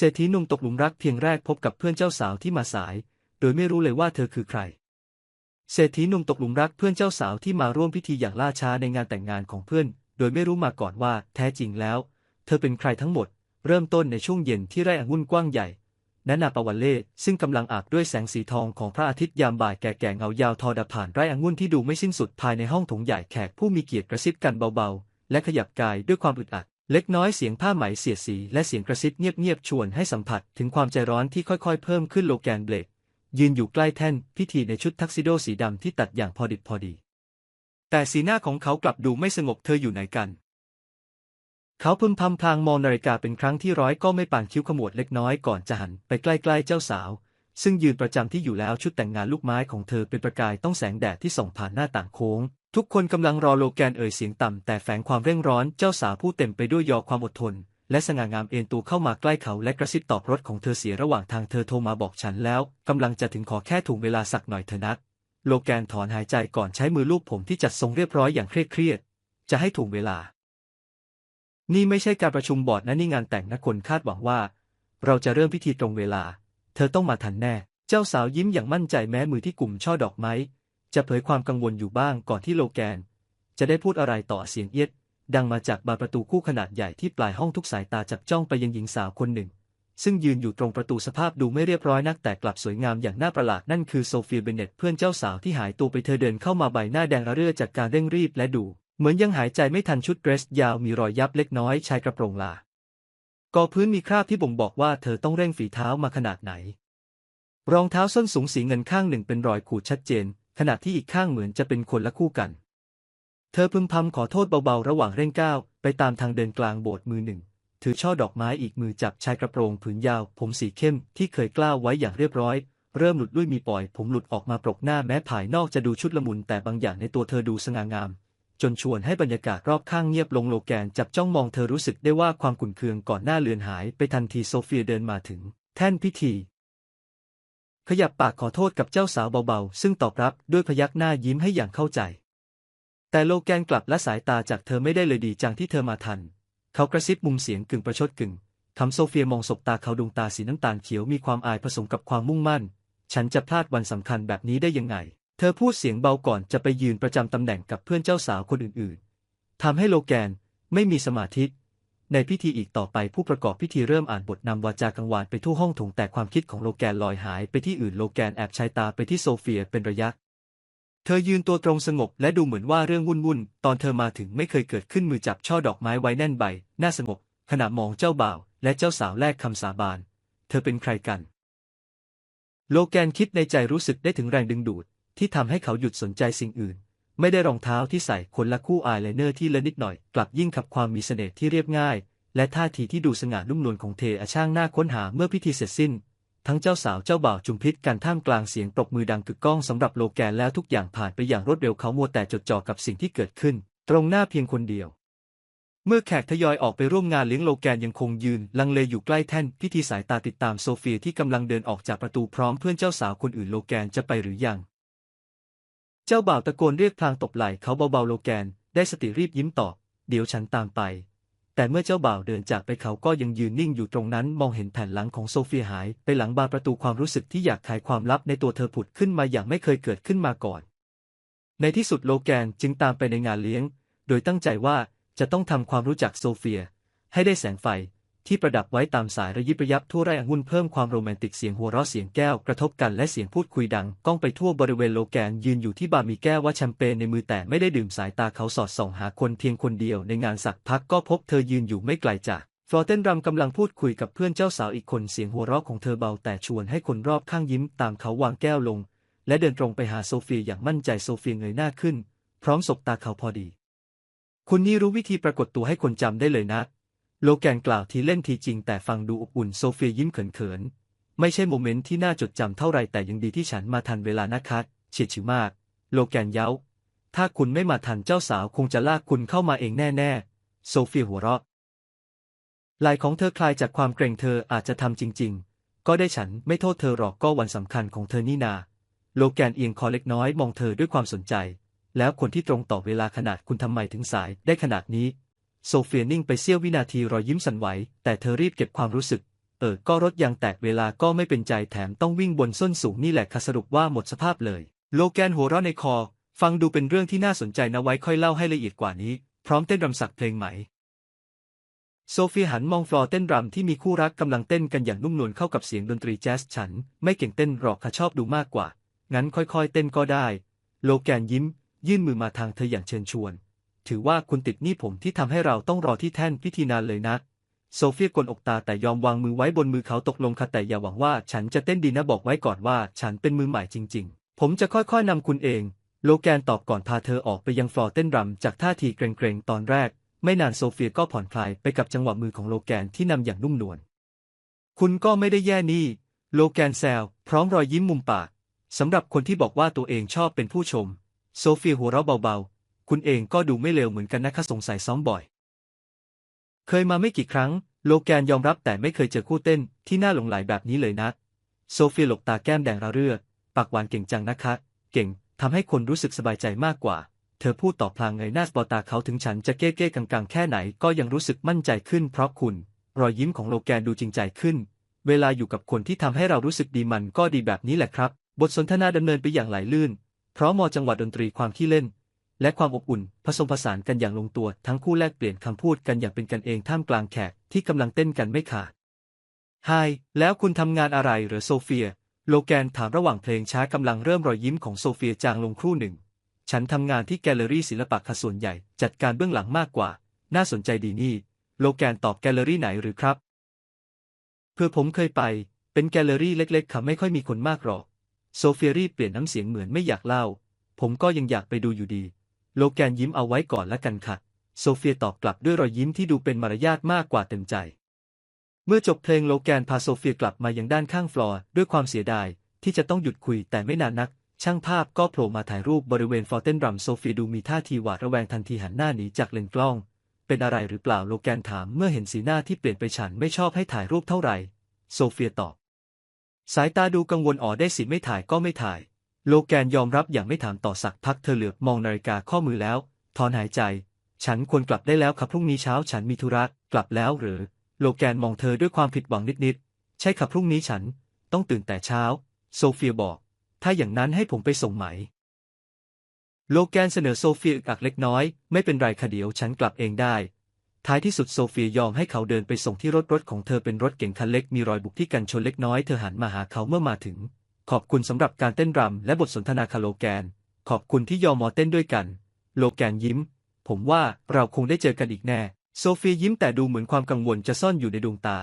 เศรษฐีหนุ่มตกหลุมรักเพียงแรกพบกับเพื่อนเจ้าสาวที่มาสาย โดยไม่รู้เลยว่าเธอคือใคร เศรษฐีหนุ่มตกหลุมรักเพื่อนเจ้าสาวที่มาร่วมพิธีอย่างล่าช้าในงานแต่งงานของเพื่อน โดยไม่รู้มาก่อนว่าแท้จริงแล้ว เธอเป็นใครทั้งหมด เริ่มต้นในช่วงเย็นที่ไร่องุ่นกว้างใหญ่ณนาปวันเล่ซึ่งกำลังอาบด้วยแสงสีทองของพระอาทิตย์ยามบ่ายแก่ๆเงายาวทอดผ่านไร่องุ่นที่ดูไม่สิ้นสุดภายในห้องถงใหญ่แขกผู้มีเกียรติกระซิบกันเบาๆ และขยับกายด้วยความอึดอัด เล็กน้อยเสียงผ้าไหมเสียดสีและเสียงกระซิบเงียบๆชวนให้สัมผัสถึงความใจร้อนที่ค่อยๆ เพิ่มขึ้นโลแกนเบลกยืนอยู่ใกล้แท่นพิธีในชุดทักซิโดสีดำที่ตัดอย่างพอดิบพอดี แต่สีหน้าของเขากลับดูไม่สงบเธออยู่ไหนกัน เขาพึมพำพลางมองนาฬิกาเป็นครั้งที่ร้อยก็ไม่ปานคิ้วขมวดเล็กน้อยก่อนจะหันไปใกล้ๆเจ้าสาว ซึ่งยืนประจำที่อยู่แล้วชุดแต่งงานลูกไม้ของเธอเป็นประกายต้องแสงแดดที่ส่องผ่านหน้าต่างโค้ง ทุกคนกำลังรอโลแกนเอ่ยเสียงต่ำแต่แฝงความเร่งร้อนเจ้าสาวผู้เต็มไปด้วยยอความอดทน และสง่างามเอ็นตัวเข้ามาใกล้เขาและกระซิบตอบรถของเธอเสียระหว่างทางเธอโทรมาบอกฉันแล้วกำลังจะถึงขอแค่ถ่วงเวลาสักหน่อยเถอะนักโลแกนถอนหายใจก่อนใช้มือลูบผมที่จัดทรงเรียบร้อยอย่างเครียดๆจะให้ถ่วงเวลา นี่ไม่ใช่การประชุมบอร์ดนะนี่งานแต่งนะคนคาดหวังว่า เราจะเริ่มพิธีตรงเวลา เธอต้องมาทันแน่ เจ้าสาวยิ้มอย่างมั่นใจแม้มือที่กลุ่มช่อดอกไม้ จะเผยความกังวลอยู่บ้างก่อนที่โลแกน จะได้พูดอะไรต่อเสียงเอียด ดังมาจากบานประตูคู่ขนาดใหญ่ที่ปลายห้องทุกสายตาจับจ้องไปยังหญิงสาวคนหนึ่ง ซึ่งยืนอยู่ตรงประตูสภาพดูไม่เรียบร้อยนักแต่กลับสวยงามอย่างน่าประหลาดนั่นคือโซเฟียเบเนตเพื่อนเจ้าสาวที่หายตัวไปเธอเดินเข้ามาใบหน้าแดงระเรื่อจากการเร่งรีบและดู เหมือนยังหายใจไม่ทันชุดเดรสยาวมีรอยยับเล็กน้อยชายกระโปรงลา กอพื้นมีคราบที่บ่งบอกว่าเธอต้องเร่งฝีเท้ามาขนาดไหน รองเท้าส้นสูงสีเงินข้างหนึ่งเป็นรอยขูดชัดเจน ขณะที่อีกข้างเหมือนจะเป็นคนละคู่กัน เธอพึมพำขอโทษเบาๆ ระหว่างเร่งก้าวไปตามทางเดินกลางโบสถ์มือหนึ่ง ถือช่อดอกไม้อีกมือจับชายกระโปรงผืนยาว ผมสีเข้มที่เคยกล้าวไว้อย่างเรียบร้อย เริ่มหลุดลุ่ยมีปล่อย ผมหลุดออกมาปรกหน้าแม้ภายนอกจะดูชุดละมุนแต่บางอย่างในตัวเธอดูสง่างาม จนชวนให้บรรยากาศรอบข้างเงียบลงโลแกนจับจ้องมองเธอรู้สึกได้ว่าความขุ่นเคืองก่อนหน้าเลือนหายไปทันทีโซเฟียเดินมาถึง แท่นพิธี ขยับปากขอโทษกับเจ้าสาวเบาๆ ซึ่งตอบรับด้วยพยักหน้ายิ้มให้อย่างเข้าใจ แต่โลแกนกลับละสายตาจากเธอไม่ได้เลยดีจังที่เธอมาทัน เขากระซิบมุมเสียงกึ่งประชดกึ่งทำโซเฟียมองศบตาเขาดวงตาสีน้ำตาลเขียวมีความอายผสมกับความมุ่งมั่น ฉันจะพลาดวันสำคัญแบบนี้ได้ยังไง เธอพูดเสียงเบาก่อนจะไปยืนประจำตำแหน่งกับเพื่อนเจ้าสาวคนอื่นๆ ทำให้โลแกนไม่มีสมาธิ ในพิธีอีกต่อไปผู้ประกอบพิธีเริ่มอ่านบทนำวาจากังวานไปทั่วห้องถงแต่ความคิดของโลแกนลอยหายไปที่อื่นโลแกนแอบชายตาไปที่โซเฟียเป็นระยะ เธอยืนตัวตรงสงบและดูเหมือนว่าเรื่องวุ่นๆ ตอนเธอมาถึงไม่เคยเกิดขึ้นมือจับช่อดอกไม้ไว้แน่นใบหน่าสงบขณะมองเจ้าบ่าวและเจ้าสาวแลกคำสาบาน เธอเป็นใครกัน โลแกนคิดในใจรู้สึกได้ถึงแรงดึงดูด ที่ทำให้เขาหยุดสนใจสิ่งอื่น ไม่ได้รองเท้าที่ใส่คนละคู่อายไลเนอร์ที่เละนิดหน่อย กลับยิ่งขับความมีเสน่ห์ที่เรียบง่าย และท่าทีที่ดูสง่านุ่มนวลของเทอช่างหน้าค้นหาเมื่อพิธีเสร็จสิ้น ทั้งเจ้าสาวเจ้าบ่าวจุมพิษกันท่ามกลางเสียงปรบมือดังกึกก้องสำหรับโลแกนแล้วทุกอย่างผ่านไปอย่างรวดเร็วเขามัวแต่จดจ่อกับสิ่งที่เกิดขึ้น ตรงหน้าเพียงคนเดียวเมื่อแขกทยอยออกไปร่วมงานเลี้ยงโลแกนยังคงยืน ลังเลอยู่ใกล้แท่นพิธีสายตาติดตามโซเฟียที่กำลังเดินออกจากประตูพร้อมเพื่อนเจ้าสาวคนอื่นโลแกนจะไปหรือยัง เจ้าบ่าวตะโกนเรียกพลางตบไหล่เขาเบาๆโลแกน ได้สติรีบยิ้มตอบ เดี๋ยวฉันตามไป แต่เมื่อเจ้าบ่าวเดินจากไปเขาก็ยังยืนนิ่งอยู่ตรงนั้น มองเห็นแผ่นหลังของโซเฟียหายไปหลังบานประตูความรู้สึกที่อยากขายความลับในตัวเธอผุดขึ้นมาอย่างไม่เคยเกิดขึ้นมาก่อน ในที่สุดโลแกนจึงตามไปในงานเลี้ยง โดยตั้งใจว่าจะต้องทำความรู้จักโซเฟีย ให้ได้แสงไฟ ที่ประดับไว้ตามสายระยิบระยับทั่วไร่องุ่นเพิ่มความโรแมนติกเสียงหัวเราะเสียงแก้วกระทบกันและเสียงพูดคุยดังก้องไปทั่วบริเวณโลแกนยืนอยู่ที่บาร์มีแก้วว่าแชมเปญในมือแต่ไม่ได้ดื่มสายตาเขาสอดส่องหาคนเพียงคนเดียวในงานสักพักก็พบเธอยืนอยู่ไม่ไกลจากฟลอเทนรำกำลังพูดคุยกับเพื่อนเจ้าสาวอีกคนเสียงหัวเราะของเธอเบาแต่ชวนให้คนรอบข้างยิ้มตามเขาวางแก้วลง และเดินตรงไปหาโซเฟียอย่างมั่นใจโซเฟียเงยหน้าขึ้น พร้อมสบตาเขาพอดี คุณนี่รู้วิธีปรากฏตัวให้คนจำได้เลยนะ โลแกนกล่าวทีเล่นทีจริงแต่ฟังดูอบอุ่นโซเฟียยิ้มเขินๆ ไม่ใช่โมเมนต์ที่น่าจดจำเท่าไรแต่ยังดีที่ฉันมาทันเวลานะคะเฉียดฉิวมาก โลแกนเย้า ถ้าคุณไม่มาทันเจ้าสาวคงจะลากคุณเข้ามาเองแน่ๆ โซเฟียหัวเราะไหลของเธอคลายจากความเกรงเธออาจจะทำจริง ๆ ก็ได้ฉันไม่โทษเธอหรอกก็วันสำคัญของเธอนี่นา โลแกนเอียงคอเล็กน้อยมองเธอด้วยความสนใจ แล้วคนที่ตรงต่อเวลาขนาดคุณทำไมถึงสายได้ขนาดนี้ โซเฟียนิ่งไปเสี้ยววินาทีรอยยิ้มสั่นไหว แต่เธอรีบเก็บความรู้สึก เออ ก็รถยางแตกเวลาก็ไม่เป็นใจแถมต้องวิ่งบนส้นสูงนี่แหละค่ะสรุปว่าหมดสภาพเลย โลแกนหัวเราะในคอ ฟังดูเป็นเรื่องที่น่าสนใจนะไว้ค่อยเล่าให้ละเอียดกว่านี้ พร้อมเต้นรำสักเพลงไหมโซเฟียหันมองฟลอร์เต้นรำที่มีคู่รักกำลังเต้นกันอย่างนุ่มนวลเข้ากับเสียงดนตรีแจ๊สฉัน ไม่เก่งเต้นหรอกค่ะชอบดูมากกว่า งั้นค่อยๆ เต้นก็ได้ โลแกนยิ้ม ยื่นมือมาทางเธออย่างเชิญชวน ถือว่าคุณติดหนี้ผมที่ทำให้เราต้องรอที่แท่นพิธีนานเลยนะ โซเฟียกลอกตาแต่ยอมวางมือไว้บนมือเขาตกลงค่ะแต่อย่าหวังว่าฉันจะเต้นดีนะบอกไว้ก่อนว่าฉันเป็นมือใหม่จริง ๆ ผมจะค่อยๆนำคุณเอง โลแกนตอบก่อนพาเธอออกไปยังฟลอร์เต้นรำจากท่าทีเกรงๆตอนแรก ไม่นานโซเฟียก็ผ่อนคลายไปกับจังหวะมือของโลแกนที่นำอย่างนุ่มนวล คุณก็ไม่ได้แย่นี่ โลแกนแซวพร้อมรอยยิ้มมุมปากสำหรับคนที่บอกว่าตัวเองชอบเป็นผู้ชม โซเฟียหัวเราะเบาๆ คุณเองก็ดูไม่เลวเหมือนกันนะคะสงสัยซ้อมบ่อย เคยมาไม่กี่ครั้ง โลแกนยอมรับแต่ไม่เคยเจอคู่เต้นที่น่าหลงใหลแบบนี้เลยนะโซเฟียหลบตาแก้มแดงระเรื่อ ปากหวานเก่งจังนะคะ เก่งทำให้คนรู้สึกสบายใจมากกว่า เธอพูดต่อพลางเงยหน้าสบตาเขาถึงฉันจะเก้เก้กังๆ แค่ไหนก็ยังรู้สึกมั่นใจขึ้น เพราะคุณ รอยยิ้มของโลแกนดูจริงใจขึ้น เวลาอยู่กับคนที่ทำให้เรารู้สึกดีมันก็ดีแบบนี้แหละครับ บทสนทนาดำเนินไปอย่างไหลลื่น เพราะมอจังหวะดนตรีความขี้เล่น และความอบอุ่น ผสมผสานกันอย่างลงตัว ทั้งคู่แลกเปลี่ยนคำพูดกันอย่างเป็นกันเองท่ามกลางแขกที่กำลังเต้นกันไม่ขาดไฮแล้วคุณทำงานอะไรหรือโซเฟีย โลแกนถามระหว่างเพลงช้ากำลังเริ่มรอยยิ้มของโซเฟียจางลงครู่หนึ่ง ฉันทำงานที่แกลเลอรี่ศิลปะคส่วนใหญ่ จัดการเบื้องหลังมากกว่า น่าสนใจดีนี่ โลแกนตอบแกลเลอรี่ไหนหรือครับ เพื่อผมเคยไป เป็นแกลเลอรี่เล็กๆค่ะไม่ค่อยมีคนมากหรอก โซเฟียรีบเปลี่ยนน้ำเสียงเหมือนไม่อยากเล่า ผมก็ยังอยากไปดูอยู่ดี โลแกนยิ้มเอาไว้ก่อนละกันค่ะ โซเฟียตอบกลับด้วยรอยยิ้มที่ดูเป็นมารยาทมากกว่าเต็มใจ เมื่อจบเพลงโลแกนพาโซเฟียกลับมายังด้านข้างฟลอร์ด้วยความเสียดายที่จะต้องหยุดคุยแต่ไม่นานนัก ช่างภาพก็โผล่มาถ่ายรูปบริเวณฟลอร์เต้นรัมโซเฟียดูมีท่าทีหวาดระแวงทันทีหันหน้าหนีจากเลนส์กล้อง เป็นอะไรหรือเปล่าโลแกนถามเมื่อเห็นสีหน้าที่เปลี่ยนไปฉันไม่ชอบให้ถ่ายรูปเท่าไหร่โซเฟียตอบ สายตาดูกังวลอ๋อได้สิไม่ถ่ายก็ไม่ถ่าย โลแกนยอมรับอย่างไม่ถามต่อสักพักเธอเหลือบมองนาฬิกาข้อมือแล้ว ถอนหายใจ ฉันควรกลับได้แล้วครับพรุ่งนี้เช้าฉันมีธุระกลับแล้วหรือ โลแกนมองเธอด้วยความผิดหวังนิดๆ ใช่ครับพรุ่งนี้ฉัน ต้องตื่นแต่เช้า โซเฟียบอก ถ้าอย่างนั้นให้ผมไปส่งไหม โลแกนเสนอโซเฟียอึกอักเล็กน้อย ไม่เป็นไรค่ะเดี๋ยวฉันกลับเองได้ ท้ายที่สุดโซเฟียยอมให้เขาเดินไปส่งที่รถรถของเธอเป็นรถเก๋งคันเล็กมีรอยบุกที่กันชนเล็กน้อยเธอหันมาหาเขาเมื่อมาถึง ขอบคุณสำหรับการเต้นรำและบทสนทนาคาโลแกน ขอบคุณที่ยอมมอเต้นด้วยกัน โลแกนยิ้ม ผมว่าเราคงได้เจอกันอีกแน่ โซเฟียยิ้มแต่ดูเหมือนความกังวลจะซ่อนอยู่ในดวงตา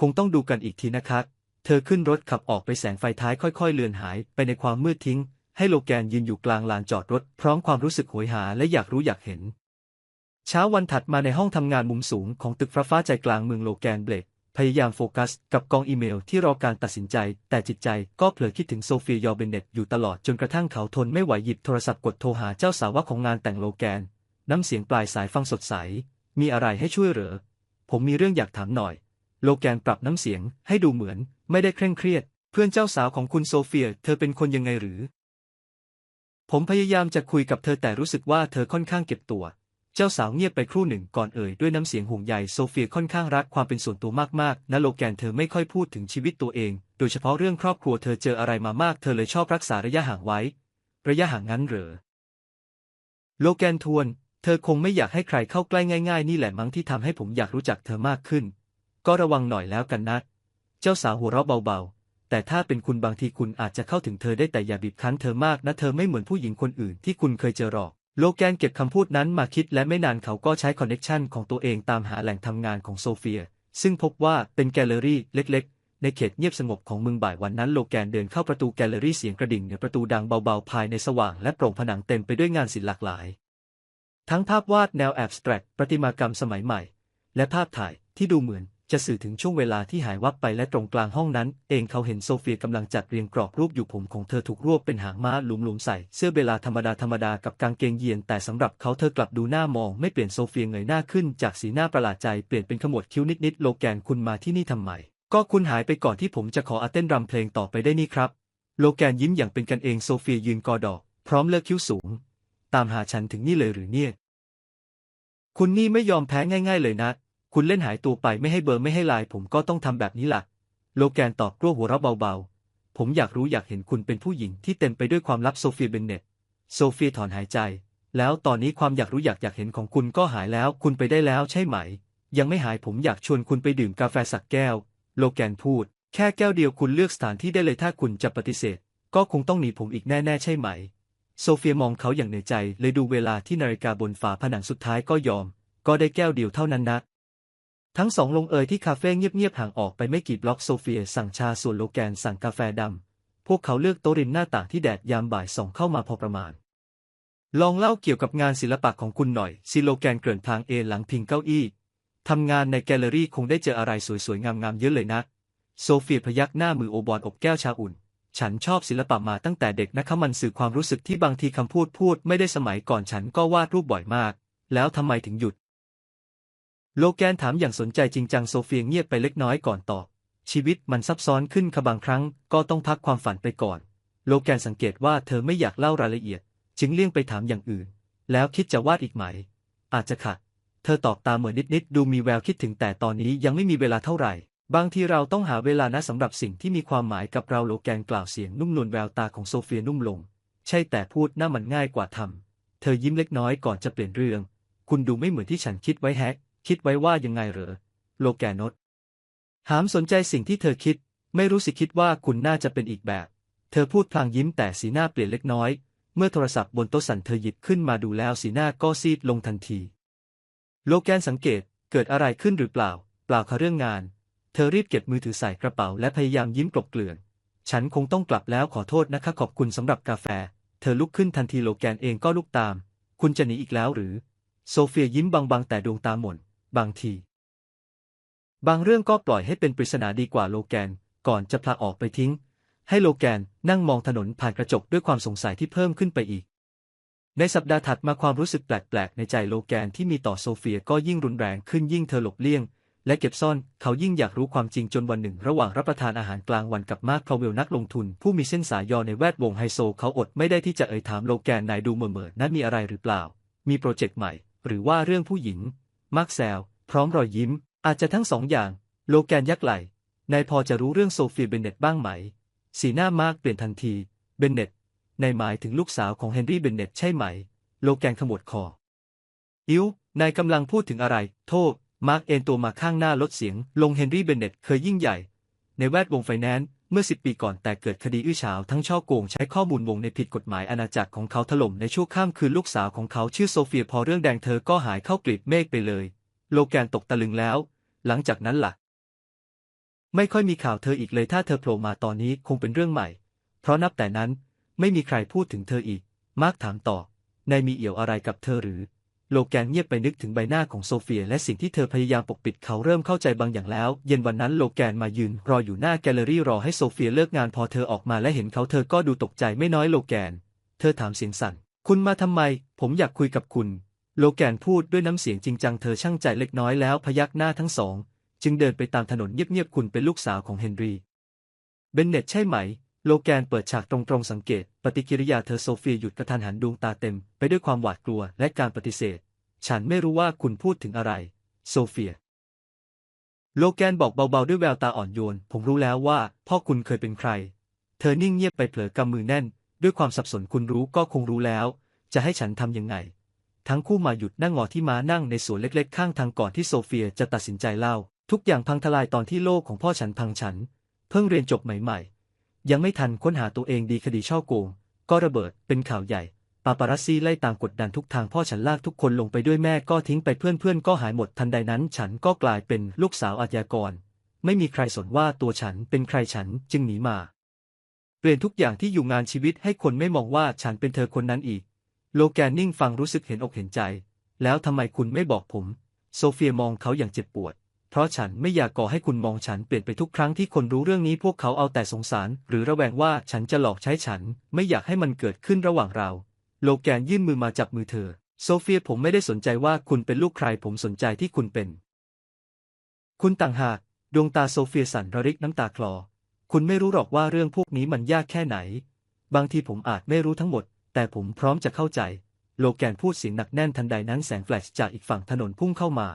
คงต้องดูกันอีกทีนะครับ เธอขึ้นรถขับออกไปแสงไฟท้ายค่อยๆ เลือนหายไปในความมืดทิ้ง ให้โลแกนยืนอยู่กลางลานจอดรถ พร้อมความรู้สึกโหยหาและอยากรู้อยากเห็น เช้าวันถัดมาในห้องทำงานมุมสูงของตึกฟ้าฟ้าใจกลางเมืองโลแกนเบลก พยายามโฟกัสกับกองอีเมลที่รอการตัดสินใจ แต่จิตใจก็เผลอคิดถึงโซเฟียยอเบนเนตอยู่ตลอดจนกระทั่งเขาทนไม่ไหวหยิบโทรศัพท์กดโทรหาเจ้าสาวของงานแต่งโลแกน น้ำเสียงปลายสายฟังสดใส มีอะไรให้ช่วยเหรอ ผมมีเรื่องอยากถามหน่อย โลแกนปรับน้ำเสียงให้ดูเหมือนไม่ได้เคร่งเครียด เพื่อนเจ้าสาวของคุณโซเฟีย เธอเป็นคนยังไงหรือ ผมพยายามจะคุยกับเธอแต่รู้สึกว่าเธอค่อนข้างเก็บตัว เจ้าสาวเงียบไปครู่หนึ่งก่อนเอ่ยด้วยน้ำเสียงห่วงใยโซเฟียค่อนข้างรักความเป็นส่วนตัวมากๆนะโลแกนเธอไม่ค่อยพูดถึงชีวิตตัวเอง โดยเฉพาะเรื่องครอบครัวเธอเจออะไรมามากเธอเลยชอบรักษาระยะห่างไว้ ระยะห่างงั้นเหรอ โลแกนทวน เธอคงไม่อยากให้ใครเข้าใกล้ง่าย ๆ นี่แหละมั้งที่ทำให้ผมอยากรู้จักเธอมากขึ้น ก็ระวังหน่อยแล้วกันนะ เจ้าสาวหัวเราะเบาๆ แต่ถ้าเป็นคุณบางทีคุณอาจจะเข้าถึงเธอได้แต่อย่าบีบคั้นเธอมากนะเธอไม่เหมือนผู้หญิงคนอื่นที่คุณเคยเจอหรอก โลแกนเก็บคำพูดนั้นมาคิดและไม่นานเขาก็ใช้คอนเน็กชันของตัวเองตามหาแหล่งทำงานของโซเฟีย ซึ่งพบว่าเป็นแกลเลอรี่เล็กๆ ในเขตเงียบสงบของเมืองบ่ายวันนั้นโลแกนเดินเข้าประตูแกลเลอรี่เสียงกระดิ่งเหนือประตูดังเบาๆ ภายในสว่างและโปร่งผนังเต็มไปด้วยงานศิลป์หลากหลาย ทั้งภาพวาดแนวแอบสแตรกประติมากรรมสมัยใหม่ และภาพถ่ายที่ดูเหมือน จะสื่อถึงช่วงเวลาที่หายวับไปและตรงกลางห้องนั้น เองเขาเห็นโซเฟียกำลังจัดเรียงกรอบรูปอยู่ผมของเธอถูกรวบเป็นหางม้าหลุมๆใส่ เสื้อเวลาธรรมดาธรรมดากับกางเกงยีนแต่สำหรับเขาเธอกลับดูหน้ามอง ไม่เปลี่ยนโซเฟียเงยหน้าขึ้นจากสีหน้าประหลาดใจเปลี่ยนเป็นขมวดคิ้วนิดๆโลแกนคุณมาที่นี่ทำไม ก็คุณหายไปก่อนที่ผมจะขออาเต้นรำเพลงต่อไปได้นี่ครับ โลแกนยิ้มอย่างเป็นกันเองโซเฟียยืนกอดอก พร้อมเลิกคิ้วสูง ตามหาฉันถึงนี่เลยหรือเนี่ย คุณนี่ไม่ยอมแพ้ง่าย ๆ เลยนะ คุณเล่นหายตัวไปไม่ให้เบอร์ไม่ให้ไลน์ผมก็ต้องทำแบบนี้ล่ะ โลแกนตอบกลั้วหัวเราะเบาๆ ผมอยากรู้อยากเห็นคุณเป็นผู้หญิงที่เต็มไปด้วยความลับโซเฟียเบนเน็ตโซเฟียถอนหายใจ แล้วตอนนี้ความอยากรู้อยากอยากเห็นของคุณก็หายแล้ว คุณไปได้แล้วใช่ไหม ยังไม่หายผมอยากชวนคุณไปดื่มกาแฟสักแก้ว โลแกนพูด แค่แก้วเดียวคุณเลือกสถานที่ได้เลยถ้าคุณจะปฏิเสธ ก็คงต้องหนีผมอีกแน่ๆใช่ไหม โซเฟียมองเขาอย่างเหนื่อยใจเลยดูเวลาที่นาฬิกาบนฝาผนังสุดท้ายก็ยอม ก็ได้แก้วเดียวเท่านั้นนะ ทั้งสองลงเอยที่คาเฟ่เงียบๆห่างออกไปไม่กี่บล็อกโซเฟียสั่งชาส่วนโลแกนสั่งกาแฟดำ พวกเขาเลือกโต๊ะริมหน้าต่างที่แดดยามบ่ายส่องเข้ามาพอประมาณ ลองเล่าเกี่ยวกับงานศิลปะของคุณหน่อยซิโลแกนเกลื่อนพลางเอหลังพิงเก้าอี้ทำงานในแกลเลอรี่คงได้เจออะไรสวยๆ งามๆเยอะเลยนะ โซเฟียพยักหน้ามือโอบอนอบแก้วชาอุ่น ฉันชอบศิลปะมาตั้งแต่เด็กนะคะมันสื่อความรู้สึกที่บางทีคำพูดพูดไม่ได้สมัยก่อนฉันก็วาดรูปบ่อยมาก แล้วทำไมถึงหยุด โลแกนถามอย่างสนใจจริงจังโซเฟียเงียบไปเล็กน้อยก่อนตอบ ชีวิตมันซับซ้อนขึ้นค่ะบางครั้งก็ต้องพักความฝันไปก่อน โลแกนสังเกตว่าเธอไม่อยากเล่ารายละเอียด จึงเลี่ยงไปถามอย่างอื่น แล้วคิดจะวาดอีกไหม อาจจะค่ะ เธอตอบตามเหมือนนิดๆดูมีแววคิดถึงแต่ตอนนี้ยังไม่มีเวลาเท่าไหร่ บางทีเราต้องหาเวลานะสำหรับสิ่งที่มีความหมายกับเราโลแกนกล่าวเสียงนุ่มนวลแววตาของโซเฟียนุ่มลง ใช่แต่พูดน่ามันง่ายกว่าทำเธอยิ้มเล็กน้อยก่อนจะเปลี่ยนเรื่อง คุณดูไม่เหมือนที่ฉันคิดไว้แฮะ คิดไว้ว่ายังไงเหรอ โลแกนนดหามสนใจสิ่งที่เธอคิด ไม่รู้สิคิดว่าคุณน่าจะเป็นอีกแบบ เธอพูดพลางยิ้มแต่สีหน้าเปลี่ยนเล็กน้อย เมื่อโทรศัพท์บนโต๊ะสั่นเธอหยิบขึ้นมาดูแล้วสีหน้าก็ซีดลงทันที โลแกนสังเกตเกิดอะไรขึ้นหรือเปล่า เปล่าค่ะเรื่องงาน เธอรีบเก็บมือถือใส่กระเป๋าและพยายามยิ้มกลบเกลื่อน ฉันคงต้องกลับแล้วขอโทษนะคะขอบคุณสำหรับกาแฟ เธอลุกขึ้นทันทีโลแกนเองก็ลุกตาม คุณจะหนีอีกแล้วหรือ โซเฟียยิ้มบางๆแต่ดวงตาหม่น บางที บางเรื่องก็ปล่อยให้เป็นปริศนาดีกว่าโลแกน ก่อนจะพลาออกไปทิ้ง ให้โลแกนนั่งมองถนนผ่านกระจกด้วยความสงสัยที่เพิ่มขึ้นไปอีก ในสัปดาห์ถัดมาความรู้สึกแปลกๆ ในใจโลแกนที่มีต่อโซเฟียก็ยิ่งรุนแรงขึ้นยิ่งเธอหลบเลี่ยง และเก็บซ่อนเขายิ่งอยากรู้ความจริงจนวันหนึ่ง ระหว่างรับประทานอาหารกลางวันกับมาร์คพาวเวลนักลงทุน ผู้มีเส้นสายยอในแวดวงไฮโซเขาอดไม่ได้ที่จะเอ่ยถามโลแกนนายดูเหม่อๆนั้นมีอะไรหรือเปล่า มีโปรเจกต์ใหม่ หรือว่าเรื่องผู้หญิง มาร์คแซวพร้อมรอยยิ้ม อาจจะทั้งสองอย่าง โลแกนยักไหลนายพอจะรู้เรื่องโซเฟียเบนเน็ตบ้างไหม สีหน้ามาร์คเปลี่ยนทันที เบนเน็ตนายหมายถึงลูกสาวของเฮนรี่เบนเน็ตใช่ไหม โลแกนขมวดคอ อิวนายกำลังพูดถึงอะไร โทษ มาร์กเอนตัวมาข้างหน้าลดเสียง ลงเฮนรี่เบนเน็ตเคยยิ่งใหญ่ ในแวดวงไฟแนนซ์ เมื่อสิบปีก่อนแต่เกิดคดีอื้อฉาวทั้งช่อโกงใช้ข้อมูลวงในผิดกฎหมายอาณาจักรของเขาถล่มในชั่วข้ามคืนลูกสาวของเขาชื่อโซเฟียพอเรื่องแดงเธอก็หายเข้ากลีบเมฆไปเลย โลแกนตกตะลึงแล้ว หลังจากนั้นล่ะ ไม่ค่อยมีข่าวเธออีกเลยถ้าเธอโผล่มาตอนนี้คงเป็นเรื่องใหม่ เพราะนับแต่นั้นไม่มีใครพูดถึงเธออีก มาร์กถามต่อนายมีเอี่ยวอะไรกับเธอหรือ โลแกนเงียบไปนึกถึงใบหน้าของโซเฟียและสิ่งที่เธอพยายามปกปิดเขาเริ่มเข้าใจบางอย่างแล้ว เย็นวันนั้นโลแกนมายืน รออยู่หน้าแกลเลอรี่รอให้โซเฟียเลิกงานพอเธอออกมาและเห็นเขาเธอก็ดูตกใจไม่น้อยโลแกน เธอถามเสียงสั่น คุณมาทำไม ผมอยากคุยกับคุณ โลแกนพูดด้วยน้ำเสียงจริงจังเธอช่างใจเล็กน้อยแล้วพยักหน้าทั้งสอง จึงเดินไปตามถนนเงียบๆคุณเป็นลูกสาวของเฮนรี่เบนเน็ตใช่ไหม โลแกนเปิดฉากตรงๆสังเกต ปฏิกิริยาเธอโซเฟียหยุดกระทันหันดวงตาเต็ม ไปด้วยความหวาดกลัวและการปฏิเสธ ฉันไม่รู้ว่าคุณพูดถึงอะไร โซเฟีย โลแกนบอกเบาๆด้วยแววตาอ่อนโยน ผมรู้แล้วว่า พ่อคุณเคยเป็นใคร เธอนิ่งเงียบไปเผลอกำมือแน่น ด้วยความสับสนคุณรู้ก็คงรู้แล้ว จะให้ฉันทำยังไง ทั้งคู่มาหยุดนั่งงอที่ม้านั่งในสวนเล็กๆ ข้างทางก่อนที่โซเฟียจะตัดสินใจเล่า ทุกอย่างพังทลายตอนที่โลกของพ่อฉันพังฉัน เพิ่งเรียนจบใหม่ๆ ยังไม่ทันค้นหาตัวเองดีคดีช่อโกง ก็ระเบิดเป็นข่าวใหญ่ปาปารัสซี่ไล่ตามกดดันทุกทางพ่อฉันลากทุกคนลงไปด้วยแม่ก็ทิ้งไปเพื่อนๆก็หายหมดทันใดนั้น ฉันก็กลายเป็นลูกสาวอาชญากร ไม่มีใครสนว่าตัวฉันเป็นใครฉันจึงหนีมา เปลี่ยนทุกอย่างที่อยู่งานชีวิตให้คนไม่มองว่าฉันเป็นเธอคนนั้นอีก โลแกนนิ่งฟังรู้สึกเห็นอกเห็นใจ แล้วทำไมคุณไม่บอกผม โซเฟียมองเขาอย่างเจ็บปวด เพราะฉันไม่อยากก่อให้คุณมองฉันเปลี่ยนไปทุกครั้งที่คนรู้เรื่องนี้พวกเขาเอาแต่สงสาร หรือระแวงว่าฉันจะหลอกใช้ฉัน ไม่อยากให้มันเกิดขึ้นระหว่างเรา โลแกนยื่นมือมาจับมือเธอ โซเฟียผมไม่ได้สนใจว่าคุณเป็นลูกใครผมสนใจที่คุณเป็น คุณต่างหาก ดวงตาโซเฟียสั่นระริกน้ำตาคลอ คุณไม่รู้หรอกว่าเรื่องพวกนี้มันยากแค่ไหน บางทีผมอาจไม่รู้ทั้งหมด แต่ผมพร้อมจะเข้าใจ โลแกนพูดเสียงหนักแน่นทันใดนั้นแสงแฟลชจากอีกฝั่งถนนพุ่งเข้ามา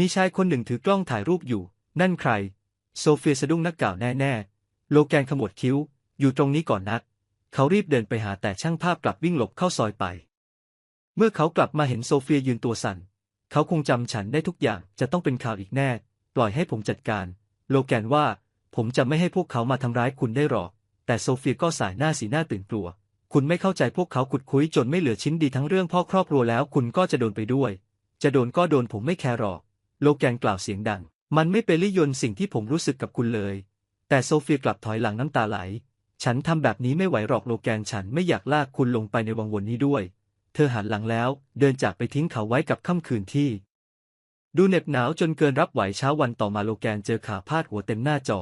มีชายคนหนึ่งถือกล้องถ่ายรูปอยู่ นั่นใคร โซเฟียสะดุ้งนักกล่าวแน่ๆ โลแกนขมวดคิ้ว อยู่ตรงนี้ก่อนนักเขารีบเดินไปหาแต่ช่างภาพกลับวิ่งหลบเข้าซอยไป เมื่อเขากลับมาเห็นโซเฟียยืนตัวสั่น เขาคงจำฉันได้ทุกอย่างจะต้องเป็นข่าวอีกแน่ ปล่อยให้ผมจัดการ โลแกนว่า ผมจะไม่ให้พวกเขามาทำร้ายคุณได้หรอก แต่โซเฟียก็สายหน้าสีหน้าตื่นกลัว คุณไม่เข้าใจพวกเขาขุดคุยจนไม่เหลือชิ้นดีทั้งเรื่องพ่อครอบครัวแล้ว คุณก็จะโดนไปด้วย จะโดนก็โดนผมไม่แคร์หรอก โลแกนกล่าวเสียงดัง มันไม่เป็นลิยนสิ่งที่ผมรู้สึกกับคุณเลย แต่โซเฟียกลับถอยหลังน้ำตาไหล ฉันทำแบบนี้ไม่ไหวหรอกโลแกนฉันไม่อยากลากคุณลงไปในวังวนนี้ด้วย เธอหันหลังแล้ว เดินจากไปทิ้งเขาไว้กับค่ำคืนที่ ดูเหน็บหนาวจนเกินรับไหวเช้าวันต่อมาโลแกนเจอข่าวพาดหัวเต็มหน้าจอ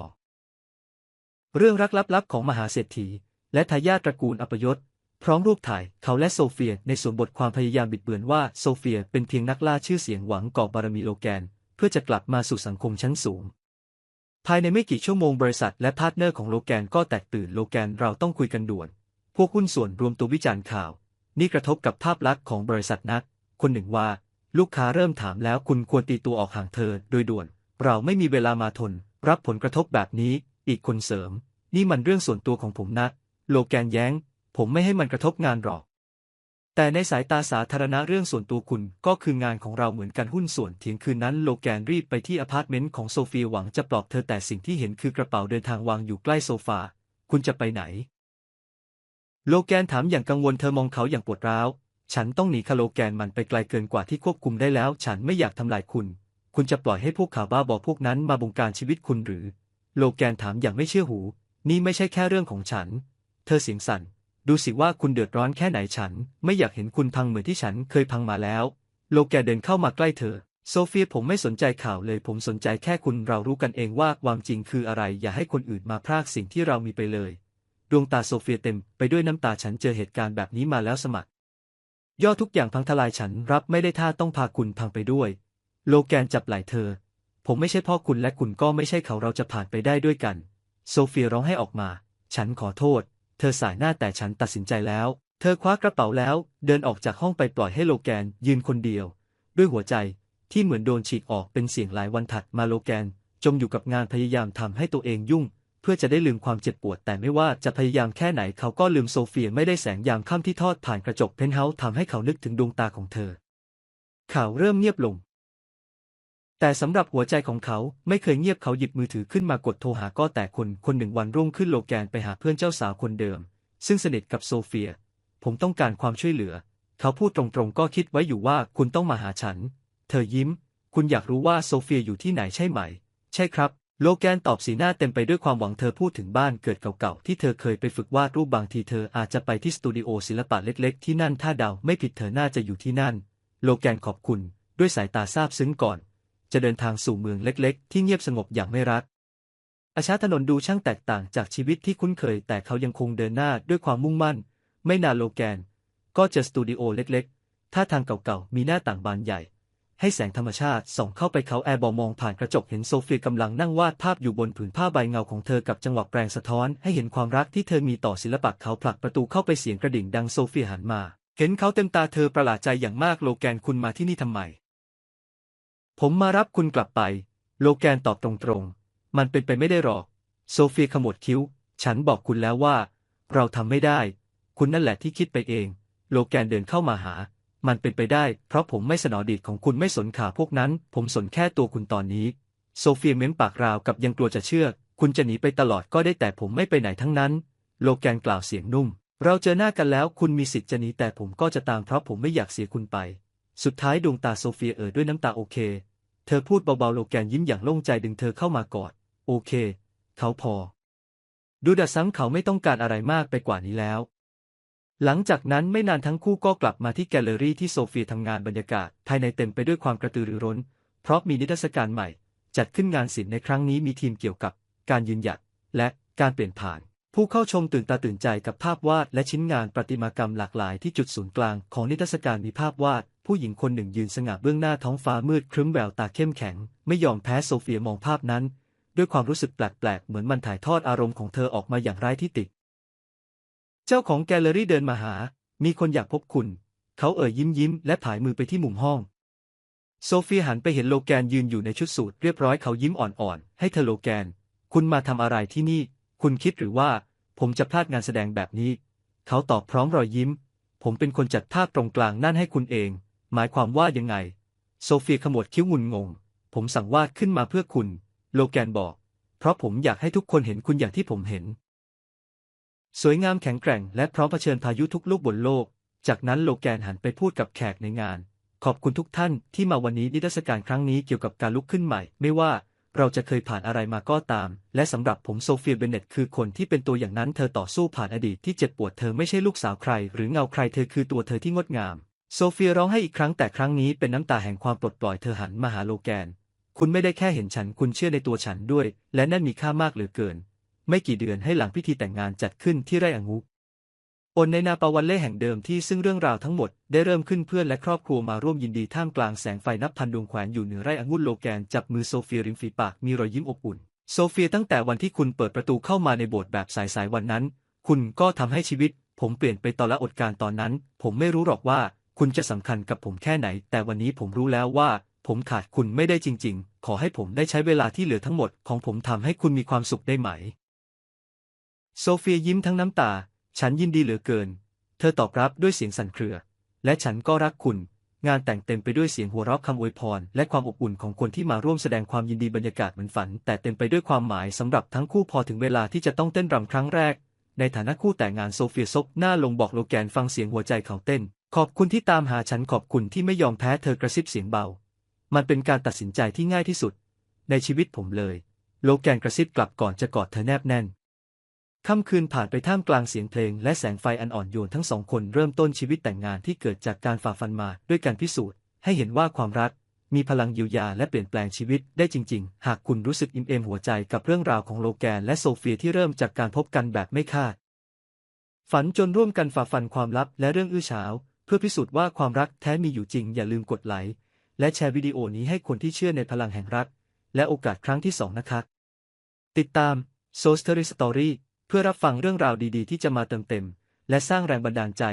เรื่องรักลับๆของมหาเศรษฐี และทายาทตระกูลอัปยศ พร้อมรูปถ่ายเขาและโซเฟียในส่วนบทความพยายามบิดเบือนว่าโซเฟียเป็นเพียงนักล่าชื่อเสียงหวังก่อบารมีโลแกน เพื่อจะกลับมาสู่สังคมชั้นสูง ภายในไม่กี่ชั่วโมงบริษัทและพาร์ทเนอร์ของโลแกนก็แตกตื่นโลแกนเราต้องคุยกันด่วน พวกหุ้นส่วนรวมตัววิจารณ์ข่าว นี่กระทบกับภาพลักษณ์ของบริษัทนัก คนหนึ่งว่า ลูกค้าเริ่มถามแล้วคุณควรตีตัวออกห่างเธอ โดยด่วน เราไม่มีเวลามาทน รับผลกระทบแบบนี้ อีกคนเสริม นี่มันเรื่องส่วนตัวของผมนะโลแกนแย้ง ผมไม่ให้มันกระทบงานหรอก แต่ในสายตาสาธารณะเรื่องส่วนตัวคุณก็คืองานของเราเหมือนกันหุ้นส่วนเที่ยงคืนนั้นโลแกนรีบไปที่อพาร์ตเมนต์ของโซฟีหวังจะปลอบเธอแต่สิ่งที่เห็นคือกระเป๋าเดินทางวางอยู่ใกล้โซฟา คุณจะไปไหน โลแกนถามอย่างกังวลเธอมองเขาอย่างปวดร้าว ฉันต้องหนีคาโลแกนมันไปไกลเกินกว่าที่ควบคุมได้แล้ว ฉันไม่อยากทำลายคุณ คุณจะปล่อยให้พวกข่าวบ้าบอพวกนั้นมาบงการชีวิตคุณหรือ โลแกนถามอย่างไม่เชื่อหู นี่ไม่ใช่แค่เรื่องของฉัน เธอเสียงสั่น ดูสิว่าคุณเดือดร้อนแค่ไหนฉัน ไม่อยากเห็นคุณพังเหมือนที่ฉันเคยพังมาแล้ว โลแกนเดินเข้ามาใกล้เธอ โซเฟียผมไม่สนใจข่าวเลยผมสนใจแค่คุณเรารู้กันเองว่าความจริงคืออะไร อย่าให้คนอื่นมาพรากสิ่งที่เรามีไปเลย ดวงตาโซเฟียเต็มไปด้วยน้ำตาฉันเจอเหตุการณ์แบบนี้มาแล้วสมัคร ย่อทุกอย่างพังทลายฉันรับไม่ได้ท่าต้องพาคุณพังไปด้วย โลแกนจับไหล่เธอ ผมไม่ใช่พ่อคุณและคุณก็ไม่ใช่เขาเราจะผ่านไปได้ด้วยกัน โซเฟียร้องให้ออกมา ฉันขอโทษ ธอสายหน้าแต่ฉันตัดสินใจแล้ว เธอคว้ากระเป๋าแล้ว เดินออกจากห้องไปปล่อยให้โลแกนยืนคนเดียว ด้วยหัวใจที่เหมือนโดนฉีกออกเป็นเสียงหลายวันถัดมาโลแกน จมอยู่กับงานพยายามทำให้ตัวเองยุ่ง เพื่อจะได้ลืมความเจ็บปวด แต่ไม่ว่าจะพยายามแค่ไหนเขาก็ลืมโซเฟียไม่ได้แสงยามค่ำที่ทอดผ่านกระจกเพนท์เฮาส์ทำให้เขานึกถึงดวงตาของเธอ ข่าวเริ่มเงียบลง แต่สำหรับหัวใจของเขาไม่เคยเงียบเขาหยิบมือถือขึ้นมากดโทรหาก็แต่คนคนหนึ่งวันรุ่งขึ้นโลแกนไปหาเพื่อนเจ้าสาวคนเดิม ซึ่งสนิทกับโซเฟีย ผมต้องการความช่วยเหลือ เขาพูดตรงๆก็คิดไว้อยู่ว่าคุณต้องมาหาฉัน เธอยิ้ม คุณอยากรู้ว่าโซเฟียอยู่ที่ไหนใช่ไหม ใช่ครับ โลแกนตอบสีหน้าเต็มไปด้วยความหวังเธอพูดถึงบ้านเกิดเก่าๆที่เธอเคยไปฝึกวาดรูปบางทีเธออาจจะไปที่สตูดิโอศิลปะเล็กๆ ที่นั่นถ้าเดาไม่ผิดเธอน่าจะอยู่ที่นั่น โลแกนขอบคุณ ด้วยสายตาซาบซึ้งก่อน จะเดินทางสู่เมืองเล็กๆ ที่เงียบสงบอย่างไม่รักอาชาถนนดูช่างแตกต่างจากชีวิตที่คุ้นเคย แต่เขายังคงเดินหน้าด้วยความมุ่งมั่น ไม่นานโลแกน ก็เจอสตูดิโอเล็กๆถ้าทางเก่าๆ มีหน้าต่างบานใหญ่ ให้แสงธรรมชาติส่องเข้าไปเขาแอร์บอมองผ่านกระจกเห็นโซเฟียกำลังนั่งวาดภาพอยู่บนผืนผ้าใบเงาของเธอกับจังหวะแปลงสะท้อน ให้เห็นความรักที่เธอมีต่อศิลปะเขาผลักประตูเข้าไปเสียงกระดิ่งดังโซเฟียหันมา เห็นเขาเต็มตาเธอประหลาดใจอย่างมากโลแกนคุณมาที่นี่ทำไม ผมมารับคุณกลับไป โลแกนตอบตรงๆ มันเป็นไปไม่ได้หรอก โซเฟียขมวดคิ้ว ฉันบอกคุณแล้วว่า เราทำไม่ได้ คุณนั่นแหละที่คิดไปเอง โลแกนเดินเข้ามาหา มันเป็นไปได้ เพราะผมไม่สนอดีตของคุณไม่สนขาพวกนั้น ผมสนแค่ตัวคุณตอนนี้ โซเฟียเม้มปากราวกับยังกลัวจะเชื่อ คุณจะหนีไปตลอดก็ได้แต่ผมไม่ไปไหนทั้งนั้น โลแกนกล่าวเสียงนุ่ม เราเจอหน้ากันแล้วคุณมีสิทธิ์จะหนีแต่ผมก็จะตามเพราะผมไม่อยากเสียคุณไป สุดท้ายดวงตาโซเฟียเอ่ยด้วยน้ำตาโอเค เธอพูดเบาๆโลแกนยิ้มอย่างโล่งใจดึงเธอเข้ามากอด โอเค เขาพอ ดูดัซ้ำเขาไม่ต้องการอะไรมากไปกว่านี้แล้ว หลังจากนั้นไม่นานทั้งคู่ก็กลับมาที่แกลเลอรี่ที่โซเฟียทำงานบรรยากาศ ภายในเต็มไปด้วยความกระตือรือร้น เพราะมีนิทรรศการใหม่ จัดขึ้นงานศิลป์ในครั้งนี้มีทีมเกี่ยวกับ การยืนหยัด และการเปลี่ยนผ่าน ผู้เข้าชมตื่นตาตื่นใจกับภาพวาดและชิ้นงานประติมากรรมหลากหลายที่จุดศูนย์กลางของนิทรรศการมีภาพวาด ผู้หญิงคนหนึ่งยืนสง่าเบื้องหน้าท้องฟ้ามืดครึ้มแววตาเข้มแข็ง ไม่ยอมแพ้โซเฟียมองภาพนั้น ด้วยความรู้สึกแปลกๆ เหมือนมันถ่ายทอดอารมณ์ของเธอออกมาอย่างไร้ที่ติ เจ้าของแกลเลอรี่เดินมาหา มีคนอยากพบคุณ เขาเอ่ยยิ้มยิ้มและผายมือไปที่มุมห้อง โซเฟียหันไปเห็นโลแกนยืนอยู่ในชุดสูทเรียบร้อยเขายิ้มอ่อนๆ ให้เธอโลแกน คุณมาทำอะไรที่นี่ คุณคิดหรือว่า ผมจะพลาดงานแสดงแบบนี้ เขาตอบพร้อมรอยยิ้ม ผมเป็นคนจัดภาพตรงกลางนั่นให้คุณเอง หมายความว่ายังไง โซเฟียขมวดคิ้วงุนงง ผมสั่งวาดขึ้นมาเพื่อคุณ โลแกนบอก เพราะผมอยากให้ทุกคนเห็นคุณอย่างที่ผมเห็น สวยงามแข็งแกร่งและพร้อมเผชิญพายุทุกลูกบนโลก จากนั้นโลแกนหันไปพูดกับแขกในงาน ขอบคุณทุกท่านที่มาวันนี้นิทรรศการครั้งนี้เกี่ยวกับการลุกขึ้นใหม่ ไม่ว่าเราจะเคยผ่านอะไรมาก็ตาม และสำหรับผมโซเฟียเบเนตคือคนที่เป็นตัวอย่างนั้นเธอต่อสู้ผ่านอดีตที่เจ็บปวดเธอไม่ใช่ลูกสาวใคร หรือเงาใครเธอคือตัวเธอที่งดงาม โซเฟียร้องให้อีกครั้งแต่ครั้งนี้เป็นน้ำตาแห่งความปลดปล่อยเธอหันมาหาโลแกน คุณไม่ได้แค่เห็นฉันคุณเชื่อในตัวฉันด้วย และนั่นมีค่ามากเหลือเกิน ไม่กี่เดือนให้หลังพิธีแต่งงานจัดขึ้นที่ไร่องุอนในนาปาวันเล่แห่งเดิมที่ซึ่งเรื่องราวทั้งหมดได้เริ่มขึ้นเพื่อนและครอบครัวมาร่วมยินดีท่ามกลางแสงไฟนับพันดวงแขวนอยู่เหนือไร่องุ่นโลแกนจับมือโซเฟียริมฝีปากมีรอยยิ้มอบอุ่น โซเฟียตั้งแต่วันที่คุณเปิดประตูเข้ามาในโบสถ์แบบสายๆวันนั้น คุณก็ทำให้ชีวิต ผมเปลี่ยนไปตอนละอดการตอนนั้น ผมไม่รู้หรอกว่า คุณจะสำคัญกับผมแค่ไหน แต่วันนี้ผมรู้แล้วว่า ผมขาดคุณไม่ได้จริง ๆ ขอให้ผมได้ใช้เวลาที่เหลือทั้งหมดของผมทำให้คุณมีความสุขได้ไหม โซเฟียยิ้มทั้งน้ำตา ฉันยินดีเหลือเกิน เธอตอบรับด้วยเสียงสั่นเครือ และฉันก็รักคุณ งานแต่งเต็มไปด้วยเสียงหัวเราะคำอวยพร และความอบอุ่นของคนที่มาร่วมแสดงความยินดีบรรยากาศเหมือนฝัน แต่เต็มไปด้วยความหมายสำหรับทั้งคู่พอถึงเวลาที่จะต้องเต้นรำครั้งแรก ในฐานะคู่แต่งงานโซเฟียซบหน้าลงบอกโลแกนฟังเสียงหัวใจเขาเต้น ขอบคุณที่ตามหาฉันขอบคุณที่ไม่ยอมแพ้เธอกระซิบเสียงเบา มันเป็นการตัดสินใจที่ง่ายที่สุด ในชีวิตผมเลย โลแกนกระซิบกลับก่อนจะกอดเธอแนบแน่น ค่ำคืนผ่านไปท่ามกลางเสียงเพลง และแสงไฟอันอ่อนโยนทั้งสองคนเริ่มต้นชีวิตแต่งงานที่เกิดจากการฝ่าฟันมาด้วยการพิสูจน์ ให้เห็นว่าความรัก มีพลังเยียวยาและเปลี่ยนแปลงชีวิตได้จริง ๆ หากคุณรู้สึกอิ่มเอมหัวใจกับเรื่องราวของโลแกนและโซเฟียที่เริ่มจากการพบกันแบบไม่คาด ฝันจนร่วมกันฝ่าฟันความลับและเรื่องอื้อฉาว พื่อพิสูจน์ว่าความรักแท้มีอยู่จริง อย่าลืมกดไลค์และแชร์วิดีโอนี้ให้คนที่เชื่อในพลังแห่งรัก และโอกาสครั้งที่สองนะครับติดตาม s o s t o r y Story เพื่อรับฟังเรื่องราวดีๆ ที่จะมาเติมเต็ม และสร้างแรงบันดาลใจ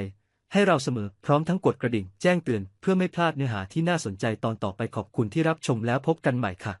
ให้เราเสมอพร้อมทั้งกดกระดิ่งแจ้งเตือน เพื่อไม่พลาดเนื้อหาที่น่าสนใจตอนต่อไปขอบคุณที่รับชมแล้วพบกันใหม่ค่ะ